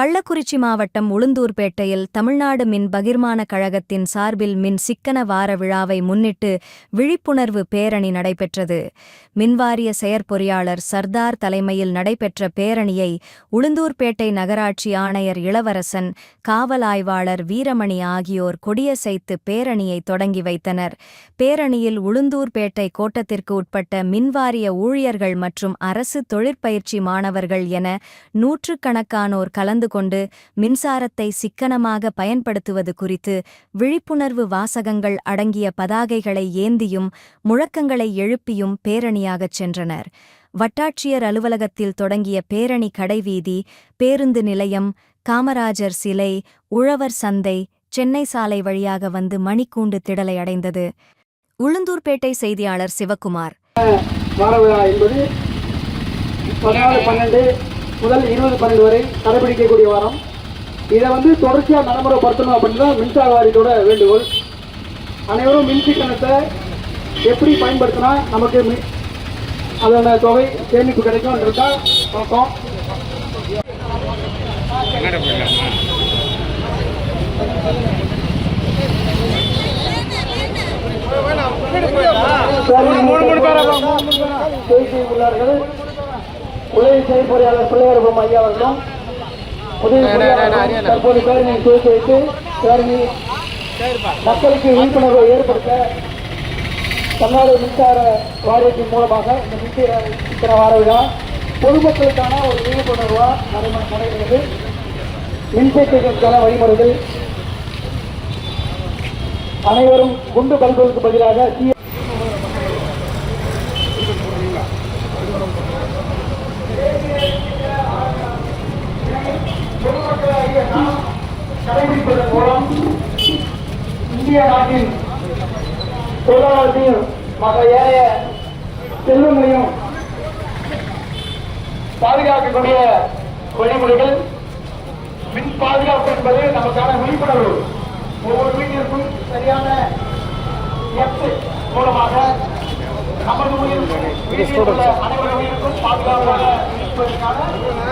கள்ளக்குறிச்சி மாவட்டம் உளுந்தூர்பேட்டையில் தமிழ்நாடு மின் பகிர்மான கழகத்தின் சார்பில் மின் சிக்கன வார விழாவை முன்னிட்டு விழிப்புணர்வு பேரணி நடைபெற்றது. மின்வாரிய செயற்பொறியாளர் சர்தார் தலைமையில் நடைபெற்ற பேரணியை உளுந்தூர்பேட்டை நகராட்சி ஆணையர் இளவரசன் காவல் ஆய்வாளர் வீரமணி ஆகியோர் கொடியசைத்து பேரணியை தொடங்கி வைத்தனர். பேரணியில் உளுந்தூர்பேட்டை கோட்டத்திற்கு உட்பட்ட மின்வாரிய ஊழியர்கள் மற்றும் அரசு தொழிற்பயிற்சி மாணவர்கள் என நூற்றுக்கணக்கானோர் கலந்து கொண்டு மின்சாரத்தை சிக்கனமாக பயன்படுத்துவது குறித்து விழிப்புணர்வு வாசகங்கள் அடங்கிய பதாகைகளை ஏந்தியும் முழக்கங்களை எழுப்பியும் பேரணியாகச் சென்றனர். வட்டாட்சியர் அலுவலகத்தில் தொடங்கிய பேரணி கடைவீதி பேருந்து நிலையம் காமராஜர் சிலை உழவர் சந்தை சென்னை சாலை வழியாக வந்து மணிக்கூண்டு திடலை அடைந்தது. உளுந்தூர்பேட்டை செய்தியாளர் சிவக்குமார் முதல் இருபது பன்னெண்டு வரை கடைபிடிக்கக்கூடிய வாரம். இதை வந்து தொடர்ச்சியாக நடைமுறைப்படுத்தணும் அப்படின்னு தான் மின்சார வாரியத்தோட வேண்டுகோள். அனைவரும் மின் சிக்கனத்தை எப்படி பயன்படுத்தினா நமக்கு மி- அதோட தொகை சேமிப்பு கிடைக்கும்ன்றது தான் நோக்கம் பேசி உள்ளார்கள் உதவி செயற்பொறியாளர் பிள்ளையரபம் ஐயா அவர்களும் உதவி தற்போது பேரணியை துவக்கி வைத்து பேரணி மக்களுக்கு விழிப்புணர்வை ஏற்படுத்த தமிழ்நாடு மின்சார வாரியத்தின் மூலமாக இந்த மின்சார வார விழா பொதுமக்களுக்கான ஒரு விழிப்புணர்வா நடைமுறை நடைபெறுகிறது. மின்சேர்க்கைக்கான வழிமுறைகள் அனைவரும் குண்டு பல்புகளுக்கு பதிலாக சி கடைபிடிப்பதன் மூலம் இந்திய நாட்டின் பொருளாதாரத்தையும் மற்ற ஏழைய செல்வங்களையும் பாதுகாக்கக்கூடிய வழிமுறைகள். மின் பாதுகாப்பு என்பது நமக்கான விழிப்புணர்வு. ஒவ்வொரு வீட்டிற்கும் சரியான எஃப் மூலமாக நமது உயிர் வீட்டில் உள்ள அனைவரு பாதுகாப்பாக இருப்பதற்கான